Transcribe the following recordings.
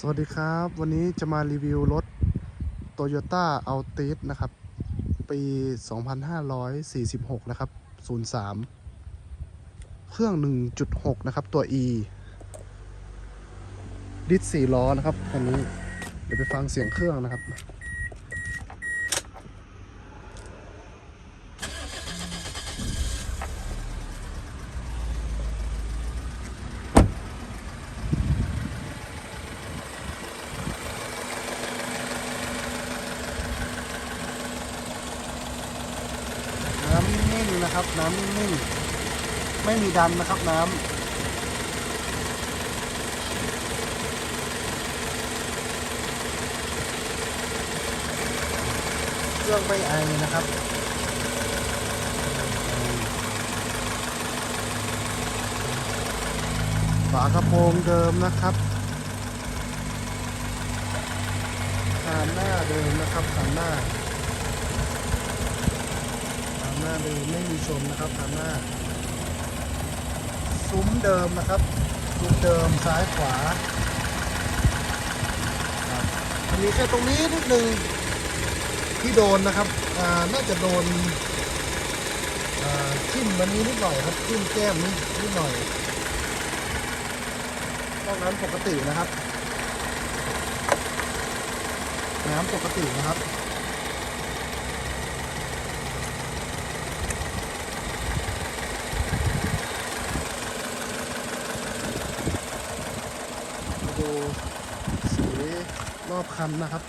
สวัสดีครับ วันนี้จะมารีวิวรถ Toyota Altis นะครับ ปี 2546 นะครับ 03 เครื่อง 1.6 นะครับ ตัว E ดิส4ล้อนะครับคันนี้ เดี๋ยวไปฟังเสียงเครื่องนะครับ น้ำนิ่งๆ น้ำนิ่งๆไม่มีดันนะครับน้ำเครื่องไม่ไอนะครับ ฝากระโปรงเดิมนะครับคานหน้าเดิมนะครับคานหน้า น้าเดิมไม่มีชมนะครับทางหน้า ซุ้มเดิมนะครับซุ้มเดิมซ้ายขวาครับมีแค่ตรงนี้นิดนึงที่โดนนะครับน่าจะโดนทิ่มมันนี้นิดหน่อยครับทิ่มแก้มนิดนิดหน่อยนอกนั้นปกตินะครับ น้ำปกตินะครับ สีรอบคันนะครับ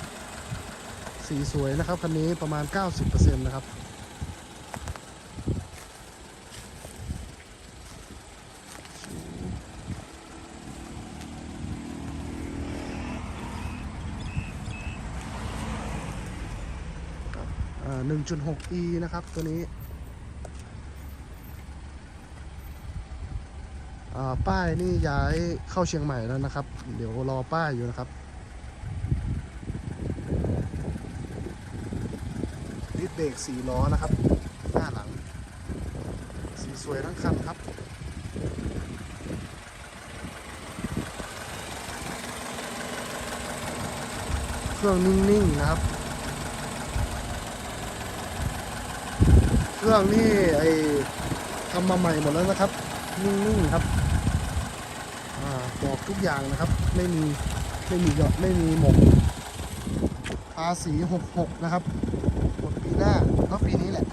สีสวยนะครับคันนี้ประมาณ 90%นะครับอ่า 1.6e นะครับตัวนี้ อ่า ป้ายนี่ย้ายเข้าเชียงใหม่แล้วนะครับ เดี๋ยวรอป้ายอยู่นะครับดิสเบรกสี่ล้อนะครับ หน้าหลัง สีสวยทั้งคันครับเครื่องนิ่งๆนะครับ เครื่องนี่ไอทำมาใหม่หมดแล้วนะครับ นิ่งๆครับ บอกทุกอย่างนะครับ ไม่มีไม่มีหยอดไม่มีหมกภาษี66 นะครับหมดปีหน้าแล้วปีนี้แหละ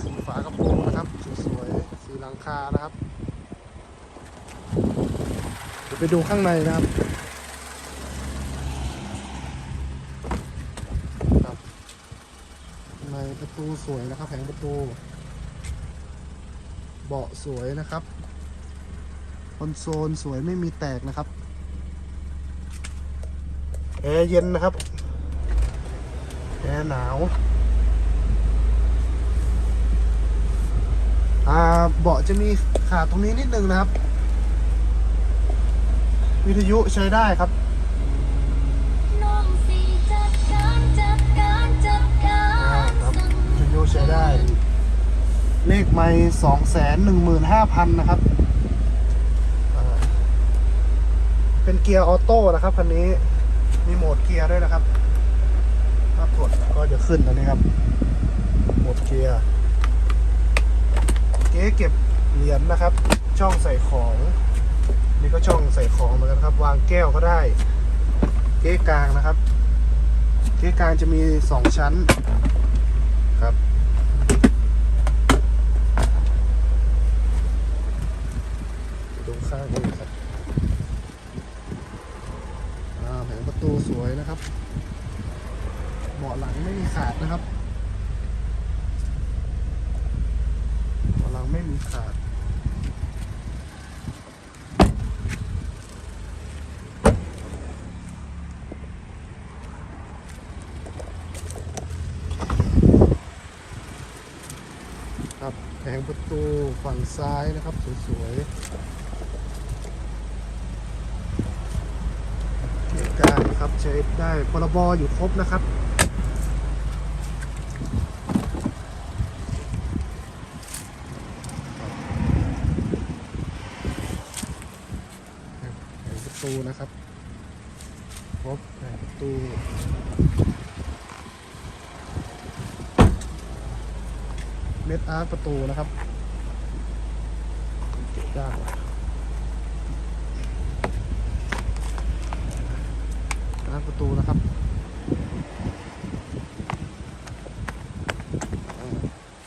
สีฝากระโปรงนะครับ สวยๆสีหลังคานะครับเดี๋ยวไปดูข้างในนะครับในประตูสวยนะครับ แผงประตู เบาะสวยนะครับ คอนโซลสวยไม่มีแตกนะครับแอร์เย็นนะครับแอร์หนาวอ่าเบาะจะมีขาดตรงนี้นิดนึงนะครับ วิทยุใช้ได้ครับองสีจัดกาครับวิทยุใช้ได้ เลขไม่สองแสนหนึ่งหมื่นห้าพันนะครับอ่า เป็นเกียร์ออโต้นะครับคันนี้มีโหมดเกียร์ด้วยนะครับถ้ากดก็จะขึ้นอันนี้ครับ โหมดเกียร์เก๊เก็บเหรียญนะครับ ช่องใส่ของ นี่ก็ช่องใส่ของเหมือนกันครับ วางแก้วก็ได้ เก๊กลางนะครับ เก๊กลางจะมีสองชั้นครับดูข้างนี้ครับอ่าแผงประ ตูสวยนะครับ เบาะหลังไม่มีขาดนะครับ เบาะหลังไม่มีขาดครับแผงประตูฝั่งซ้ายนะครับ สวยๆ เกียร์กลางนะครับใช้ได้พรบอยู่ครบนะครับประประตูนะครับครบประตูเม็ดอาร์ตประตูนะครับเก็บได้าร์ ประตูนะครับ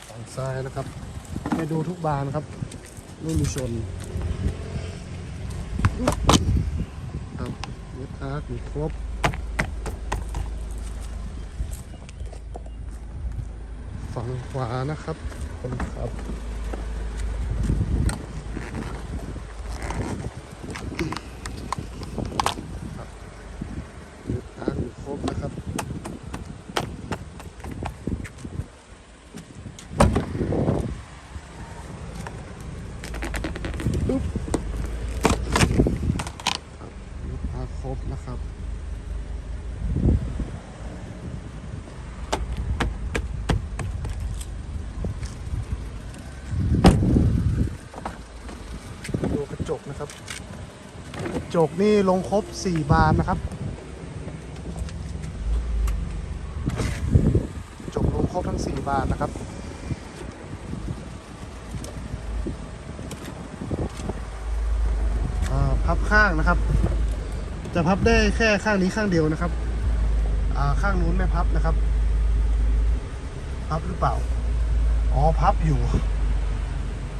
ฝั่งซ้ายนะครับให้ดูทุกบานครับไม่มีชนครับเม็ดอาร์ตมีครบฝั่งขวานะครับคนครับมีทางอยู่ครบนะครับปึ๊บครับมีทางครบนะครับ ดู กนะครับกระจกนี่ลงครบ 4 บานนะครับจกลงครบทั้ง 4 บานนะครับพับข้างนะครับ จะพับได้แค่ข้างนี้ข้างเดียวนะครับ ข้างนู้นไม่พับนะครับ พับหรือเปล่า อ๋อ พับอยู่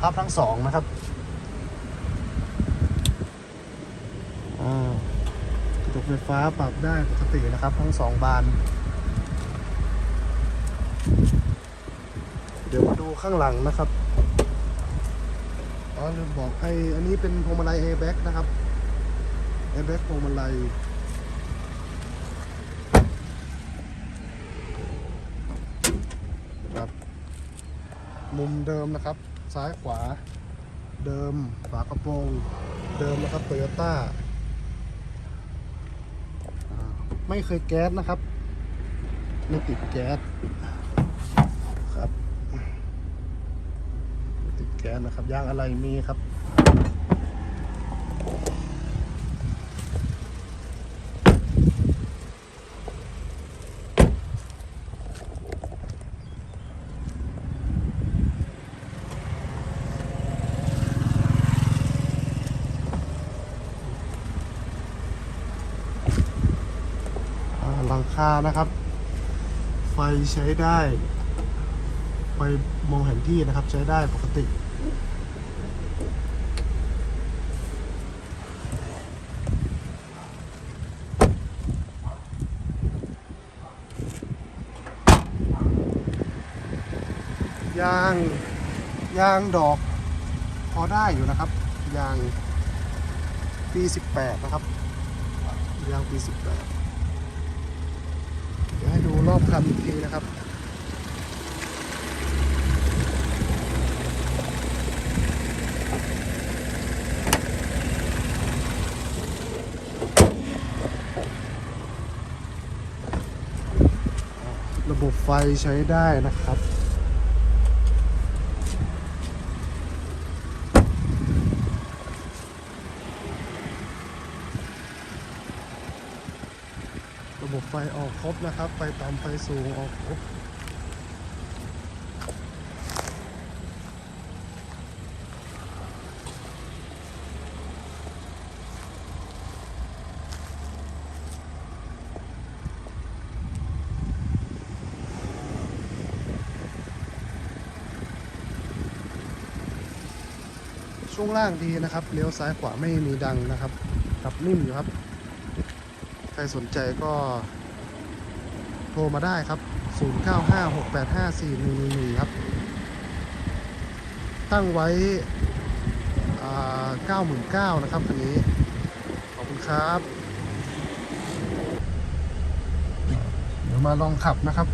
พับทั้งสองนะครับ อ่า กระจกไฟฟ้าปรับได้ปกตินะครับ ทั้งสองบาน เดี๋ยวมาดูข้างหลังนะครับอ๋อลืมบอกไออันนี้เป็นพวงมาลัย airbag นะครับ airbag พวงมาลัยครับมุมเดิมนะครับ ซ้ายขวาเดิมฝากระโปรง เดิมนะครับโตโยต้า ไม่เคยแก๊สนะครับ ไม่ติดแก๊สครับ ติดแก๊สนะครับยางอะไรมีครับ อ่านะครับ ไฟใช้ได้ ไฟมองเห็นที่นะครับใช้ได้ปกติ ยางยางดอกพอได้อยู่นะครับ ยางปี 18 นะครับ ยางปี 18เดี๋ยวให้ดู รอบคันอีกทีนะครับระบบไฟใช้ได้นะครับ ระบบไฟออก ครบนะครับ ไฟต่ำไฟสูงออกครบช่วงล่างดีนะครับ เลี้ยวซ้ายขวาไม่มีดังนะครับขับนิ่มอยู่ครับ ใครสนใจก็ รมาได้ครับ 0956854111 ครับ ตั้งไว้ 99,000นะครับคันนี้ ขอบคุณครับ เดี๋ยวมาลองขับนะครับ